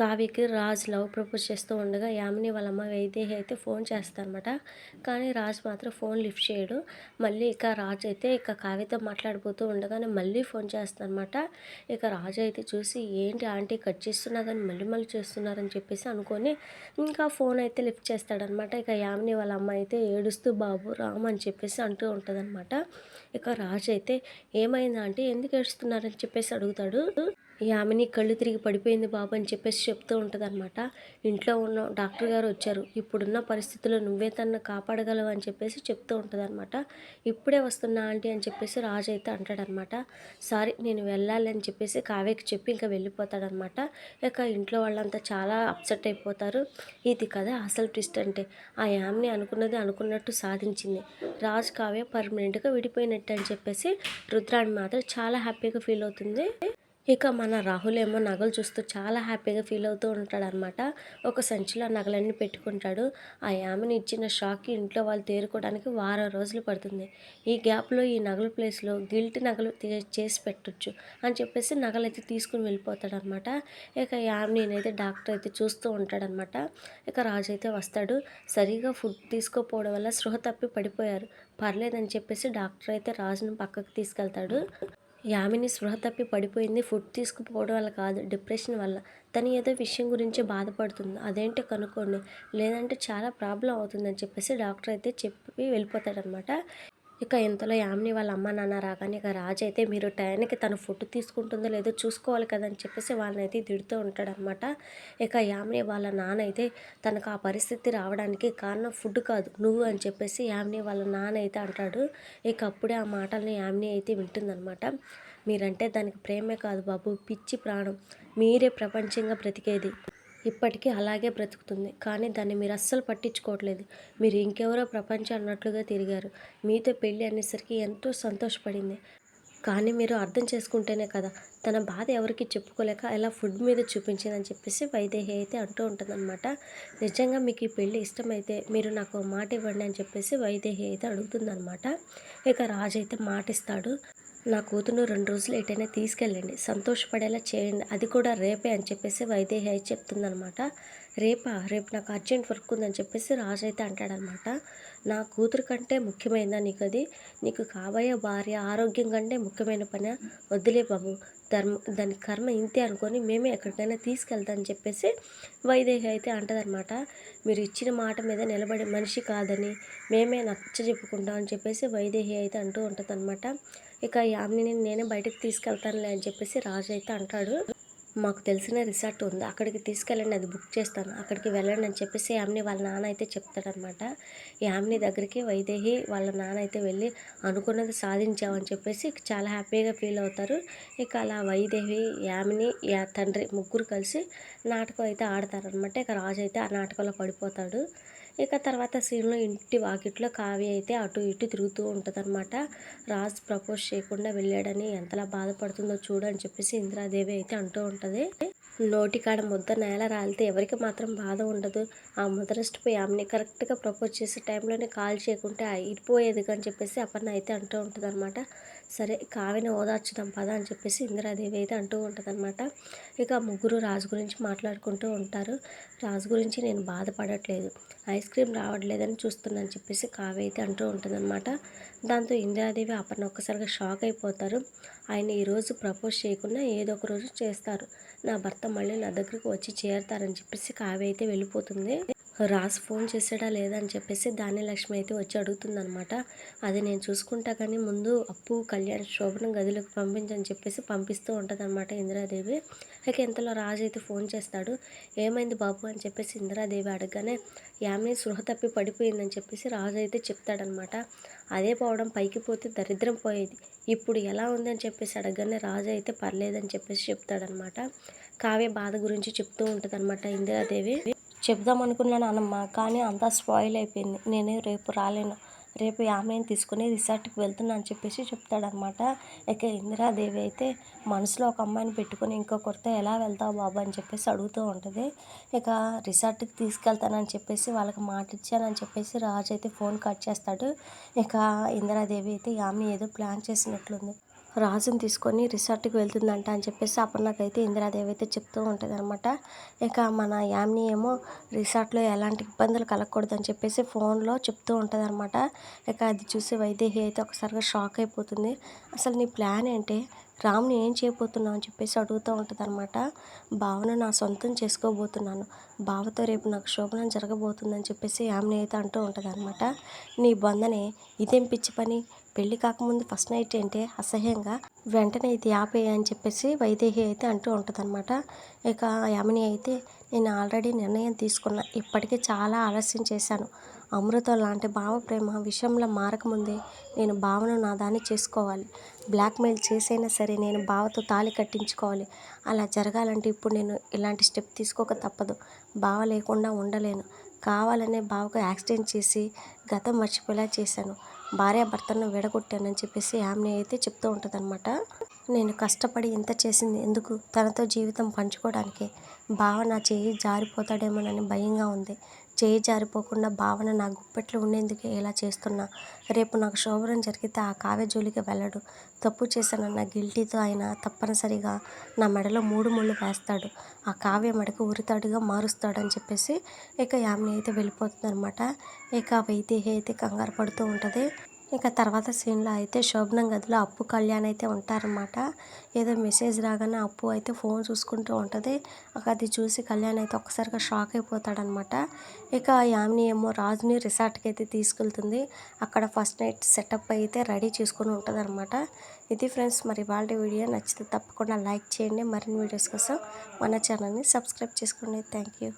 కావ్యకి Raj love propose చేస్తూ ఉండగా యామిని వాళ్ళ అమ్మ వైదేహి అయితే ఫోన్ చేస్తారనమాట కానీ రాజ్ మాత్రం ఫోన్ లిఫ్ట్ చేయడు. మళ్ళీ ఇక రాజ్ అయితే ఇక కావ్యతో మాట్లాడిపోతూ ఉండగానే మళ్ళీ ఫోన్ చేస్తారనమాట ఇక రాజు అయితే చూసి ఏంటి ఆంటీ కట్ చేస్తున్నా కానీ మళ్ళీ మళ్ళీ చేస్తున్నారని చెప్పేసి అనుకొని ఇంకా ఫోన్ అయితే లిఫ్ట్ చేస్తాడనమాట ఇక యామిని వాళ్ళ అమ్మ అయితే ఏడుస్తూ బాబు రామ్ అని చెప్పేసి అంటూ ఉంటుందన్నమాట. ఇక రాజు అయితే ఏమైంది ఆంటీ? ఎందుకు ఏడుస్తున్నారని చెప్పేసి అడుగుతాడు. యామిని కళ్ళు తిరిగి పడిపోయింది బాబు అని చెప్పేసి చెప్తూ ఉంటుందన్నమాట. ఇంట్లో ఉన్న డాక్టర్ గారు వచ్చారు. ఇప్పుడున్న పరిస్థితుల్లో నువ్వే తనను కాపాడగలవు అని చెప్పేసి చెప్తూ ఉంటుందన్నమాట. ఇప్పుడే వస్తున్నా ఆంటీ అని చెప్పేసి రాజు అయితే అంటాడనమాట సారీ నేను వెళ్ళాలి అని చెప్పేసి కావ్యకి చెప్పి ఇంకా వెళ్ళిపోతాడనమాట ఇక ఇంట్లో వాళ్ళంతా చాలా అప్సెట్ అయిపోతారు. ఇది కదా అసలు ట్విస్ట్ అంటే. ఆ యామిని అనుకున్నది అనుకున్నట్టు సాధించింది. రాజు కావ్య పర్మనెంట్గా విడిపోయినట్టు అని చెప్పేసి రుద్రాణి మాత్రం చాలా హ్యాపీగా ఫీల్ అవుతుంది. ఇక మన రాహుల్ ఏమో నగలు చూస్తూ చాలా హ్యాపీగా ఫీల్ అవుతూ ఉంటాడనమాట. ఒక సంచిలో నగలన్నీ పెట్టుకుంటాడు. ఆ యామిని ఇచ్చిన షాక్కి ఇంట్లో వాళ్ళు తేరుకోవడానికి వారం రోజులు పడుతుంది. ఈ గ్యాప్లో ఈ నగల ప్లేస్లో గిల్ట్ నగలు చేసి పెట్టచ్చు అని చెప్పేసి నగలు అయితే తీసుకుని వెళ్ళిపోతాడనమాట. ఇక యామిని అయితే డాక్టర్ అయితే చూస్తూ ఉంటాడనమాట. ఇక రాజు అయితే వస్తాడు. సరిగా ఫుడ్ తీసుకోపోవడం వల్ల స్పృహ తప్పి పడిపోయారు. పర్లేదని చెప్పేసి డాక్టర్ అయితే రాజును పక్కకు తీసుకెళ్తాడు. యామిని స్పృహ తప్పి పడిపోయింది. ఫుడ్ తీసుకుపోవడం వల్ల కాదు డిప్రెషన్ వల్ల. తను ఏదో విషయం గురించి బాధపడుతుంది. అదేంటో కనుక్కోండి. లేదంటే చాలా ప్రాబ్లం అవుతుందని చెప్పేసి డాక్టర్ అయితే చెప్పి వెళ్ళిపోతాడనమాట ఇక ఇంతలో యామిని వాళ్ళ అమ్మ నాన్న రాగానే ఇక రాజు అయితే మీరు టైంకి తన ఫుడ్ తీసుకుంటుందో లేదో చూసుకోవాలి కదా అని చెప్పేసి వాళ్ళని అయితే తిడుతూ ఉంటాడనమాట ఇక యామిని వాళ్ళ నాన్న అయితే తనకు ఆ పరిస్థితి రావడానికి కారణం ఫుడ్ కాదు నువ్వు అని చెప్పేసి యామిని వాళ్ళ నాన్న అయితే అంటాడు. ఇక అప్పుడే ఆ మాటల్ని యామిని అయితే వింటుందనమాట మీరంటే దానికి ప్రేమే కాదు బాబు పిచ్చి ప్రాణం. మీరే ప్రపంచంగా బ్రతికేది. ఇప్పటికీ అలాగే బ్రతుకుతుంది. కానీ దాన్ని మీరు అస్సలు పట్టించుకోవట్లేదు. మీరు ఇంకెవరో ప్రపంచం అన్నట్లుగా తిరిగారు. మీతో పెళ్ళి అనేసరికి ఎంతో సంతోషపడింది. కానీ మీరు అర్థం చేసుకుంటేనే కదా తన బాధ ఎవరికి చెప్పుకోలేక ఎలా ఫుడ్ మీద చూపించిందని చెప్పేసి వైదేహి అయితే అంటూ ఉంటుందన్నమాట. నిజంగా మీకు ఈ పెళ్ళి ఇష్టమైతే మీరు నాకు మాట ఇవ్వండి అని చెప్పేసి వైదేహి అయితే అడుగుతుందన్నమాట. ఇక రాజు అయితే మాట ఇస్తాడు నా కూతురు రెండు రోజులు ఎటైనా తీసుకెళ్ళండి. సంతోషపడేలా చేయండి. అది కూడా రేపే అని చెప్పేసి వైదేహి అయితే చెప్తుందనమాట రేపా? రేపు నాకు అర్జెంట్ వర్క్ ఉందని చెప్పేసి రాజు అయితే అంటాడనమాట నా కూతురు కంటే ముఖ్యమైనదా నీకు అది? నీకు కాబోయే భార్య ఆరోగ్యం కంటే ముఖ్యమైన పని వద్దులే బాబు. ధర్మ దాని కర్మ ఇంతే అనుకొని మేమే ఎక్కడికైనా తీసుకెళ్తామని చెప్పేసి వైదేహి అయితే అంటదనమాట మీరు ఇచ్చిన మాట మీద నిలబడే మనిషి కాదని మేమే నచ్చ చెప్పుకుంటాం అని చెప్పేసి వైదేహి అయితే అంటూ ఉంటుందన్నమాట. ఇక యామిని నేనే బయటకు తీసుకెళ్తానులే అని చెప్పేసి రాజు అయితే అంటాడు. మాకు తెలిసిన రిసార్ట్ ఉంది అక్కడికి తీసుకెళ్ళండి అది బుక్ చేస్తాను అక్కడికి వెళ్ళండి అని చెప్పేసి యామిని వాళ్ళ నాన్న అయితే చెప్తాడనమాట. యామిని దగ్గరికి వైదేహి వాళ్ళ నాన్న అయితే వెళ్ళి అనుకున్నది సాధించామని చెప్పేసి చాలా హ్యాపీగా ఫీల్ అవుతారు. ఇక అలా వైదేహి యామిని యా తండ్రి ముగ్గురు కలిసి నాటకం అయితే ఆడతారనమాట. ఇక రాజు అయితే ఆ నాటకంలో పడిపోతాడు. ఇక తర్వాత సీన్లో ఇంటి వాకిట్లో కావ్య అయితే అటు ఇటు తిరుగుతూ ఉంటుందన్నమాట. రాజ్ ప్రపోజ్ చేయకుండా వెళ్ళాడని ఎంతలా బాధపడుతుందో చూడని చెప్పేసి ఇందిరాదేవి అయితే అంటూ ఉంటుంది. నోటికాడ ముద్ద నేల రాలితే ఎవరికి మాత్రం బాధ ఉండదు. ఆ ముద్రస్ట్పోయి ఆమెని కరెక్ట్గా ప్రపోజ్ చేసే టైంలోనే కాల్ చేయకుంటే ఇరిపోయేది అని చెప్పేసి అపర్ణ అయితే అంటూ ఉంటుంది అనమాట సరే కావిని ఓదార్చుదాం పద అని చెప్పేసి ఇందిరాదేవి అయితే అంటూ ఉంటుంది అనమాట ఇక ముగ్గురు రాజు గురించి మాట్లాడుకుంటూ ఉంటారు. రాజు గురించి నేను బాధపడట్లేదు. ఐస్ క్రీమ్ రావట్లేదని చూస్తున్నాను చెప్పేసి కావి అయితే అంటూ ఉంటుందన్నమాట. దాంతో ఇందిరాదేవి అపర్ణ ఒక్కసారిగా షాక్ అయిపోతారు. ఆయన ఈరోజు ప్రపోజ్ చేయకుండా ఏదో ఒక రోజు చేస్తారు. నా భర్త మళ్ళీ నా దగ్గరకు వచ్చి చేరతారని చెప్పేసి కావ్య అయితే వెళ్ళిపోతుంది. రాజు ఫోన్ చేసాడా లేదా అని చెప్పేసి ధాన్యలక్ష్మి అయితే వచ్చి అడుగుతుందనమాట అది నేను చూసుకుంటా కానీ ముందు అప్పు కళ్యాణ్ శోభనం గదిలోకి పంపించని చెప్పేసి పంపిస్తూ ఉంటుంది అనమాట ఇందిరాదేవి. అయితే ఇంతలో రాజు అయితే ఫోన్ చేస్తాడు. ఏమైంది బాబు అని చెప్పేసి ఇందిరాదేవి అడగగానే యామిని సృహ తప్పి పడిపోయిందని చెప్పేసి రాజు అయితే చెప్తాడనమాట అదే పోవడం పైకి పోతే దరిద్రం పోయేది. ఇప్పుడు ఎలా ఉంది అని చెప్పేసి అడగగానే రాజు అయితే పర్లేదని చెప్పేసి చెప్తాడనమాట కావ్య బాధ గురించి చెప్తూ ఉంటుంది అనమాట ఇందిరాదేవి. చెప్దాం అనుకున్నాను అనమ్మ కానీ అంతా స్పాయిల్ అయిపోయింది. నేను రేపు రాలేను. రేపు ఆమెను తీసుకుని రిసార్ట్కి వెళ్తున్నా అని చెప్పేసి చెప్తాడనమాట ఇక ఇందిరాదేవి అయితే మనసులో ఒక అమ్మాయిని పెట్టుకొని ఇంకొకరితో ఎలా వెళ్తావు బాబు అని చెప్పేసి అడుగుతూ ఉంటుంది. ఇక రిసార్ట్కి తీసుకెళ్తానని చెప్పేసి వాళ్ళకి మాట ఇచ్చానని చెప్పేసి రాజు అయితే ఫోన్ కట్ చేస్తాడు. ఇక ఇందిరాదేవి అయితే ఆమె ఏదో ప్లాన్ చేసినట్లుంది. రాజుని తీసుకొని రిసార్ట్కి వెళ్తుందంట అని చెప్పేసి అపర్ణకైతే ఇందిరాదేవి అయితే చెప్తూ ఉంటుంది అనమాట ఇక మన యామిని ఏమో రిసార్ట్లో ఎలాంటి ఇబ్బందులు కలగకూడదని చెప్పేసి ఫోన్లో చెప్తూ ఉంటుంది అనమాట ఇక అది చూసి వైదేహి అయితే ఒకసారిగా షాక్ అయిపోతుంది. అసలు నీ ప్లాన్ ఏంటి? రామ్ని ఏం చేయబోతున్నావు? అని చెప్పేసి అడుగుతూ ఉంటుంది అనమాట భావన నా సొంతం చేసుకోబోతున్నాను. బావతో రేపు నాకు శోభనం జరగబోతుందని చెప్పేసి యామ్ని అయితే అంటూ ఉంటుంది అనమాట నీ బంధనే ఇదేం పిచ్చి పని? పెళ్ళి కాకముందు ఫస్ట్ నైట్ అంటే అసహ్యంగా వెంటనే ఇది ఆపేయ అని చెప్పేసి వైదేహి అయితే అంటూ ఉంటుంది అనమాట ఇక యామిని అయితే నేను ఆల్రెడీ నిర్ణయం తీసుకున్నా. ఇప్పటికే చాలా ఆలస్యం చేశాను. అమృతం లాంటి భావ ప్రేమ విషయంలో మారకముందే నేను భావను నా దాన్ని చేసుకోవాలి బ్లాక్మెయిల్ చేసైనా సరే నేను బావతో తాళి కట్టించుకోవాలి. అలా జరగాలంటే ఇప్పుడు నేను ఇలాంటి స్టెప్ తీసుకోక తప్పదు. బావ లేకుండా ఉండలేను. కావాలనే బావకు యాక్సిడెంట్ చేసి గతం మర్చిపోయేలా చేశాను. భార్యాభర్తను విడగొట్టానని చెప్పేసి ఆమె అయితే చెప్తూ ఉంటుందన్నమాట. నేను కష్టపడి ఇంత చేసింది ఎందుకు? తనతో జీవితం పంచుకోవడానికే బావ నా చేయి జారిపోతాడేమోనని భయంగా ఉంది. చేయి జారిపోకుండా భావన నా గుప్పెట్లో ఉండేందుకే ఇలా చేస్తున్నా. రేపు నాకు శోభనం జరిగితే ఆ కావ్య జోలికి వెళ్ళడు. తప్పు చేశానన్న గిల్టీతో ఆయన తప్పనిసరిగా నా మెడలో మూడు ముళ్ళు వేస్తాడు. ఆ కావ్య మెడకు ఉరితాడుగా మారుస్తాడని చెప్పేసి ఇక యామ్ని అయితే వెళ్ళిపోతుంది అనమాట ఇక వైదేహి అయితే కంగారు పడుతూ ఉంటుంది. ఇక తర్వాత సీన్లో అయితే శోభనం గదిలో అప్పు కళ్యాణ్ అయితే ఉంటారనమాట ఏదో మెసేజ్ రాగానే అప్పు అయితే ఫోన్ చూసుకుంటూ ఉంటుంది. అది చూసి కళ్యాణ్ అయితే ఒక్కసారిగా షాక్ అయిపోతాడనమాట ఇక యామిని ఏమో రాజుని రిసార్ట్కి అయితే తీసుకెళ్తుంది. అక్కడ ఫస్ట్ నైట్ సెటప్ అయితే రెడీ చేసుకొని ఉంటుంది అనమాట ఇది ఫ్రెండ్స్ మరి వాళ్ళ వీడియో నచ్చితే తప్పకుండా లైక్ చేయండి. మరిన్ని వీడియోస్ కోసం మన ఛానల్ని సబ్స్క్రైబ్ చేసుకోండి. Thank you.